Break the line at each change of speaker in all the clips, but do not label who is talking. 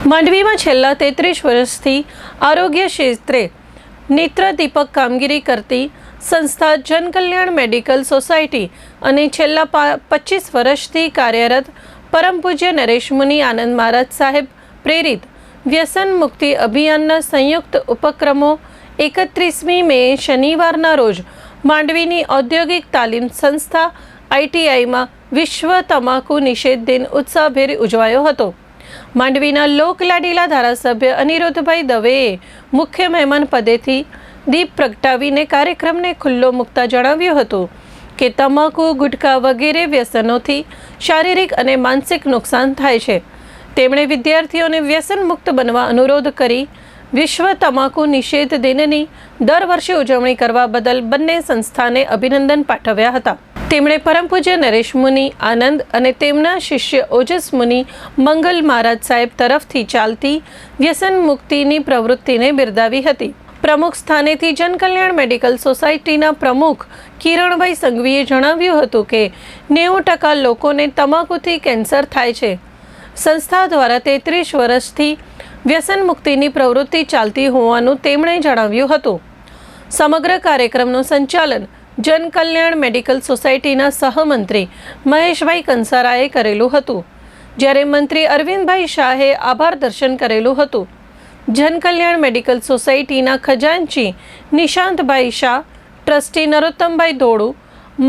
માંડવીમાં છેલ્લા તેત્રીસ વર્ષથી આરોગ્ય ક્ષેત્રે નેત્ર દીપક કામગીરી કરતી સંસ્થા જનકલ્યાણ મેડિકલ સોસાયટી અને છેલ્લા પચીસ વર્ષથી કાર્યરત પરમ પૂજ્ય નરેશ આનંદ મહારાજ સાહેબ પ્રેરિત વ્યસન મુક્તિ અભિયાનના સંયુક્ત ઉપક્રમો એકત્રીસમી મે શનિવારના રોજ માંડવીની ઔદ્યોગિક તાલીમ સંસ્થા આઈટીઆઈમાં વિશ્વ તમાકુ નિષેધ દિન ઉત્સાહભેર ઉજવાયો હતો. માંડવીના લોકલાડીલા ધારાસભ્ય અનિરુદ્ધભાઈ દવેએ મુખ્ય મહેમાન પદેથી દીપ પ્રગટાવીને કાર્યક્રમને ખુલ્લો મૂકતા જણાવ્યું હતું કે તમાકુ ગુટખા વગેરે વ્યસનોથી શારીરિક અને માનસિક નુકસાન થાય છે. તેમણે વિદ્યાર્થીઓને વ્યસન મુક્ત બનવા અનુરોધ કરી વિશ્વ તમાકુ નિષેધ દિનની દર વર્ષે ઉજવણી કરવા બદલ બંને સંસ્થાને અભિનંદન પાઠવ્યા હતા. તેમણે પરમ પૂજ્ય નરેશ મુનિ, આનંદ અને તેમના શિષ્ય ઓજસ મુનિ મંગલ મહારાજ સાહેબ તરફથી ચાલતી વ્યસન મુક્તિની પ્રવૃત્તિને બિરદાવી હતી. પ્રમુખ સ્થાનેથી જનકલ્યાણ મેડિકલ સોસાયટીના પ્રમુખ કિરણભાઈ સંઘવીએ જણાવ્યું હતું કે નેવું ટકા લોકોને તમાકુથી કેન્સર થાય છે. સંસ્થા દ્વારા તેત્રીસ વર્ષથી વ્યસન મુક્તિની પ્રવૃત્તિ ચાલતી હોવાનું તેમણે જણાવ્યું હતું. સમગ્ર કાર્યક્રમનું સંચાલન જનકલ્યાણ મેડિકલ સોસાયટીના સહમંત્રી મહેશભાઈ કંસારાએ કરેલું હતું. જ્યારે મંત્રી અરવિંદભાઈ શાહે આભાર દર્શન કરેલું હતું. જનકલ્યાણ મેડિકલ સોસાયટીના ખજાનચી નિશાંતભાઈ શાહ, ટ્રસ્ટી નરોત્તમભાઈ ધોળુ,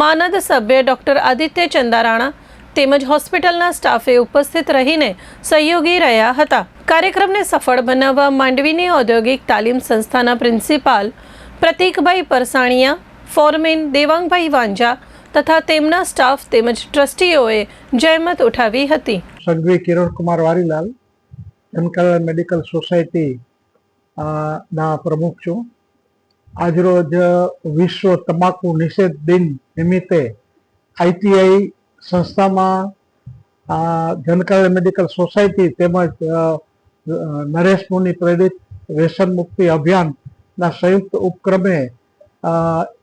માનદ સભ્ય ડૉક્ટર આદિત્ય ચંદારાણા તેમજ હોસ્પિટલના સ્ટાફે ઉપસ્થિત રહીને સહયોગી રહ્યા હતા. કાર્યક્રમને સફળ બનાવવા માંડવીની ઔદ્યોગિક તાલીમ સંસ્થાના પ્રિન્સિપાલ પ્રતીકભાઈ પરસાણીયા ફોરમેન દેવાંગભાઈ વાંજા તથા તેમના સ્ટાફ તેમજ ટ્રસ્ટીઓએ જહેમત ઉઠાવી હતી.
સગવી કિરણકુમાર વારીલાલ જનકલ્યાણ મેડિકલ સોસાયટી ના પ્રમુખ છું. આજરોજ વિશ્વ તમાકુ નિષેધ દિન નિમિત્તે આઈટીઆઈ સંસ્થામાં જનકલ્યાણ મેડિકલ સોસાયટી તેમજ નરેશ મુનિ પ્રેરિત વ્યસન મુક્તિ અભિયાનના સંયુક્ત ઉપક્રમે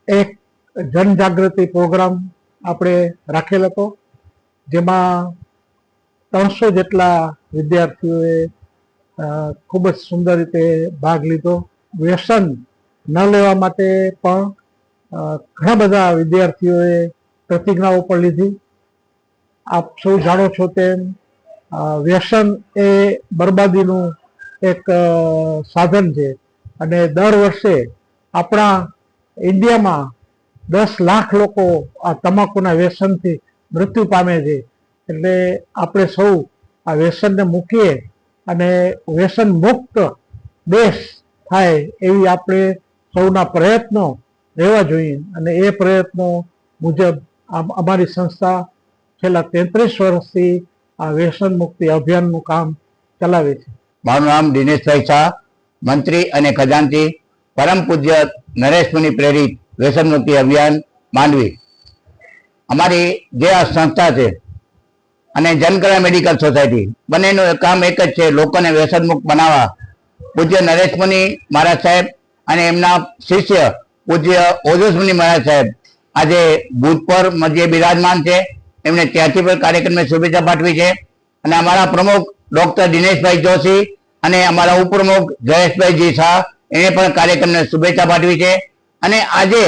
એક જનજાગૃતિ પ્રોગ્રામ આપણે રાખેલ હતો, જેમાં ત્રણસો જેટલા વિદ્યાર્થીઓએ ખૂબ જ સુંદર રીતે ભાગ લીધો. વ્યસન ન લેવા માટે પણ ઘણા બધા વિદ્યાર્થીઓએ પ્રતિજ્ઞાઓ પણ લીધી. આપ સૌ જાણો છો તેમ વ્યસન એ બરબાદીનું એક સાધન છે. અને દર વર્ષે આપણા ઇન્ડિયામાં દસ લાખ લોકો આ તમાકુના વ્યસનથી મૃત્યુ પામે છે. એટલે આપણે સૌ આ વ્યસનને મૂકીએ અને વ્યસન મુક્ત દેશ થાય એવી આપણે સૌના પ્રયત્નો રહેવા જોઈએ. અને એ પ્રયત્નો મુજબ અમારી સંસ્થા છેલ્લા તેત્રીસ વર્ષથી આ વ્યસન મુક્તિ અભિયાનનું કામ ચલાવે છે.
મારું નામ દિનેશભાઈ શાહ, મંત્રી અને ખજાનચી પરમ પૂજ્ય નરેશ મુનિ પ્રેરિત વ્યસનમુક્તિ અભિયાન માંડવી. અમારી જે આ સંસ્થા છે અને જનકલ્યાણ મેડિકલ સોસાયટી, બંનેનું કામ એક જ છે, લોકોને વ્યસનમુક્ત બનાવવા. પૂજ્ય નરેશ મુનિ મહારાજ સાહેબ અને એમના શિષ્ય પૂજ્ય ઓજસ મુનિ મહારાજ સાહેબ આજે ભૂત પર મધ્ય બિરાજમાન છે. એમને ત્યાંથી પણ કાર્યક્રમને શુભેચ્છા પાઠવી છે. અને અમારા પ્રમુખ ડોક્ટર દિનેશભાઈ જોશી અને અમારા ઉપપ્રમુખ જયેશભાઈ જી શાહ એને પણ કાર્યક્રમને શુભેચ્છા પાઠવી છે. અને આજે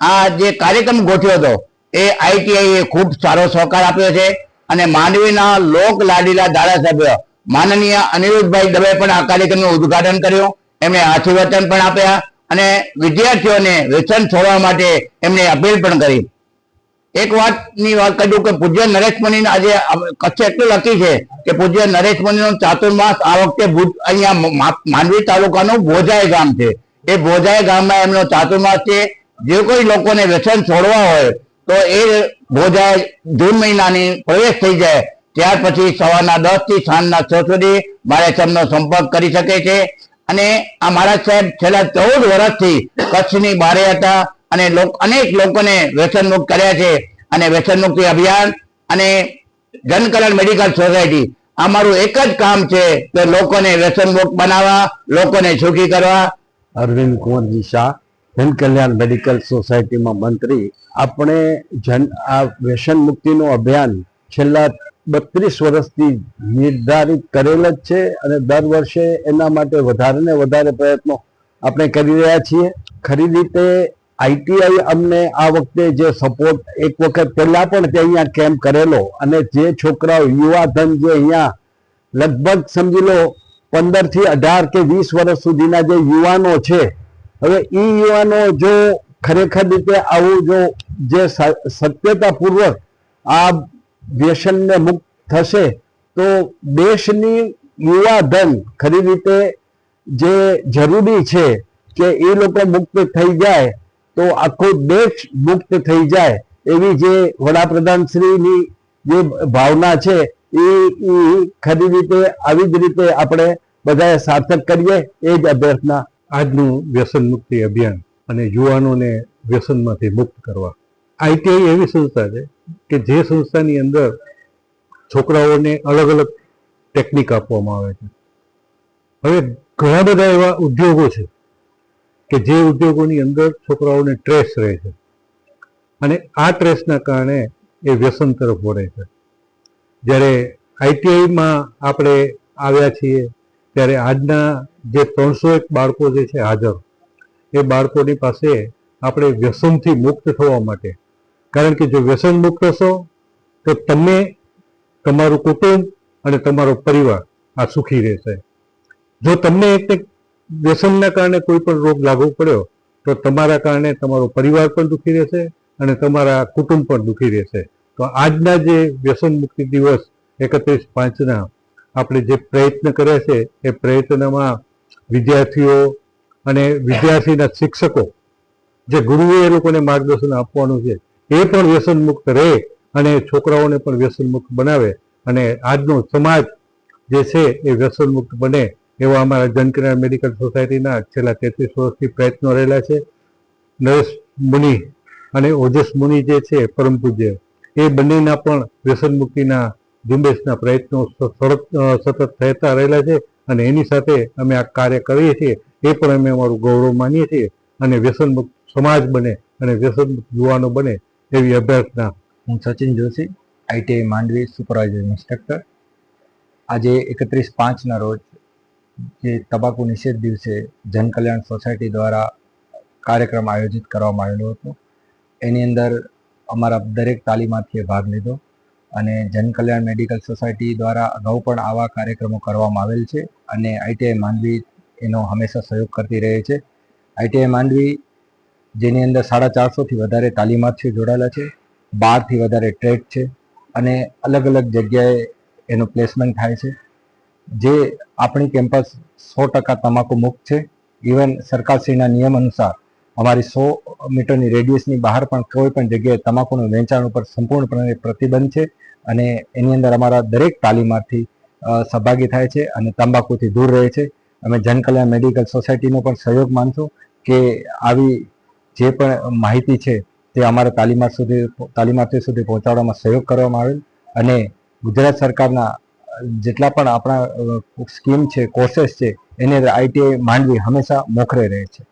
આ જે કાર્યક્રમ ગોઠવ્યો હતો, એ આઈટીઆઈએ ખૂબ સારો સહકાર આપ્યો છે. અને માંડવીના લોક લાડીલા ધારાસભ્ય માનનીય અનિરુદ્ધભાઈ દવે પણ આ કાર્યક્રમનું ઉદ્ઘાટન કર્યું. એમણે આશીર્વચન પણ આપ્યા અને વિદ્યાર્થીઓને વ્યસન છોડવા માટે એમણે અપીલ પણ કરી. એક વાતની વાત કહ્યું કે પૂજ્ય નરેશ મુનિ આજે કચ્છ એટલું લખી છે કે પૂજ્ય નરેશ મુનિ નો ચાતુર્માસ આ વખતે ભુજ અહીંયા માંડવી તાલુકાનું ભોજાય ગામ છે. એ ભોજાય ગામમાં એમનો ચાતુર્માસ છે. જે કોઈ લોકોને વ્યસન છોડવા હોય તો એ ભોજાય જૂન મહિનાની પ્રવેશ થઈ જાય. ત્યાર પછી સવારના દસથી સાંજના છ સુધી મારા સાહેબનો સંપર્ક કરી શકે છે. અને આ મહારાજ સાહેબ છેલ્લા ચૌદ વર્ષથી કચ્છની બારે હતા. અને અનેક લોકોને વ્યસનમુક્ત કર્યા છે. અને વ્યસનમુક્તિ અભિયાન અને જનકલ્યાણ મેડિકલ સોસાયટી. આ મારું એક જ કામ છે કે લોકોને વ્યસનમુક્ત બનાવવા, લોકોને સુખી કરવા.
અરવિંદ કુંવરજી શાહ જન કલ્યાણ મેડિકલ સોસાયટીમાં મંત્રી. આપણે જન, આ વ્યસન મુક્તિનું અભિયાન છેલ્લા બત્રીસ વર્ષથી નિર્ધારિત કરેલ જ છે અને દર વર્ષે એના માટે વધારે ને વધારે પ્રયત્નો આપણે કરી રહ્યા છીએ. ખરી રીતે આઈટીઆઈ અમને આ વખતે જે સપોર્ટ એક વખત પહેલા પણ તે અહીંયા કેમ્પ કરેલો અને જે છોકરાઓ, યુવાધન જે અહીંયા લગભગ સમજી લો પંદરથી અઢાર કે વીસ વર્ષ સુધીના જે યુવાનો છે, હવે એ યુવાનો જો ખરેખર રીતે આવું જો જે સત્યતાપૂર્વક આ વ્યસનને મુક્ત થશે, તો દેશની યુવા ધન ખરી રીતે જે જરૂરી છે કે એ લોકો મુક્ત થઈ જાય તો આખો દેશ મુક્ત થઈ જાય એવી જે વડાપ્રધાન શ્રીની જે ભાવના છે, એ ખરી રીતે, આવી જ રીતે આપણે બધાએ સાર્થક કરીએ, એ જ અભ્યર્થના.
આજનું વ્યસન મુક્તિ અભિયાન અને યુવાનોને વ્યસનમાંથી મુક્ત કરવા. આઈટીઆઈ એવી સંસ્થા છે કે જે સંસ્થાની અંદર છોકરાઓને અલગ અલગ ટેકનિક આપવામાં આવે છે. હવે ઘણા બધા એવા ઉદ્યોગો છે કે જે ઉદ્યોગોની અંદર છોકરાઓને ટ્રેસ રહે છે. અને આ ટ્રેસના કારણે એ વ્યસન તરફ વળે છે. જ્યારે આઈટીઆઈમાં આપણે આવ્યા છીએ, ત્યારે આજના જે ત્રણસો એક બાળકો જે છે હાજર, એ બાળકોની પાસે આપણે વ્યસનથી મુક્ત થવા માટે, કારણ કે જો વ્યસન મુક્ત હશો, તો તમે, તમારું કુટુંબ અને તમારો પરિવાર આ સુખી રહેશે. જો તમને એક વ્યસનના કારણે કોઈ પણ રોગ લાગુ પડ્યો, તો તમારા કારણે તમારો પરિવાર પણ દુઃખી રહેશે અને તમારા કુટુંબ પણ દુઃખી રહેશે. તો આજના જે વ્યસન મુક્તિ દિવસ એકત્રીસ પાંચના આપણે જે પ્રયત્ન કર્યા છે, એ પ્રયત્નમાં વિદ્યાર્થીઓ અને વિદ્યાર્થીના શિક્ષકો, જે ગુરુએ એ લોકોને માર્ગદર્શન આપવાનું છે, એ પણ વ્યસન મુક્ત રહે અને છોકરાઓને પણ વ્યસન મુક્ત બનાવે અને આજનો સમાજ જે છે એ વ્યસન મુક્ત બને. એવા અમારા જનકિરણ મેડિકલ સોસાયટીના છેલ્લા તેત્રીસ વર્ષથી પ્રયત્નો રહેલા છે. નરેશ મુનિ અને ઓજસ મુનિ જે છે, પરમ પૂજ્ય, એ બંનેના પણ વ્યસન મુક્તિના ઝુંબેશના પ્રયત્નો સતત થતા રહેલા છે અને એની સાથે અમે આ કાર્ય કરીએ છીએ, એ પણ અમે અમારું ગૌરવ માનીએ છીએ અને વ્યસન મુક્ત સમાજ બને અને વ્યસનમુક્ત યુવાનો બને એવી અભ્યર્થના
હું Sachin Joshi ITI Mandvi supervisor instructor. આજે એકત્રીસ પાંચના રોજ જે તબાકુ નિષેધ દિવસે જનકલ્યાણ સોસાયટી દ્વારા કાર્યક્રમ આયોજિત કરવામાં આવેલો હતો. એની અંદર અમારા દરેક તાલીમાર્થીએ ભાગ લીધો અને જનકલ્યાણ મેડિકલ સોસાયટી દ્વારા અગાઉ પણ આવા કાર્યક્રમો કરવામાં આવેલ છે અને આઈટીઆઈ માંડવી એનો હંમેશા સહયોગ કરતી રહે છે. આઈટીઆઈ માંડવી જેની અંદર સાડા ચારસોથી વધારે તાલીમાર્થીઓ જોડાયેલા છે, બારથી વધારે ટ્રેડ છે અને અલગ અલગ જગ્યાએ એનું પ્લેસમેન્ટ થાય છે. જે આપણી કેમ્પસ સો ટકા તમાકુ મુક્ત છે. ઇવન સરકારશ્રીના નિયમ અનુસાર અમારી સો મીટરની રેડિયસની બહાર પણ કોઈ પણ જગ્યાએ તમાકુનું વેચાણ ઉપર સંપૂર્ણપણે પ્રતિબંધ છે અને એની અંદર અમારા દરેક તાલીમાર્થી સહભાગી થાય છે અને તંબાકુથી દૂર રહે છે. અમે જનકલ્યાણ મેડિકલ સોસાયટીનો પણ સહયોગ માનશું કે આવી જે પણ માહિતી છે તે અમારા તાલીમાર સુધી તાલીમાર્થી સુધી પહોંચાડવામાં સહયોગ કરવામાં આવેલ અને ગુજરાત સરકારના જેટલા પણ આપણા સ્કીમ છે કોર્સેસ છે એની આઈટીઆઈ માંડવી હંમેશા મોખરે રહે છે.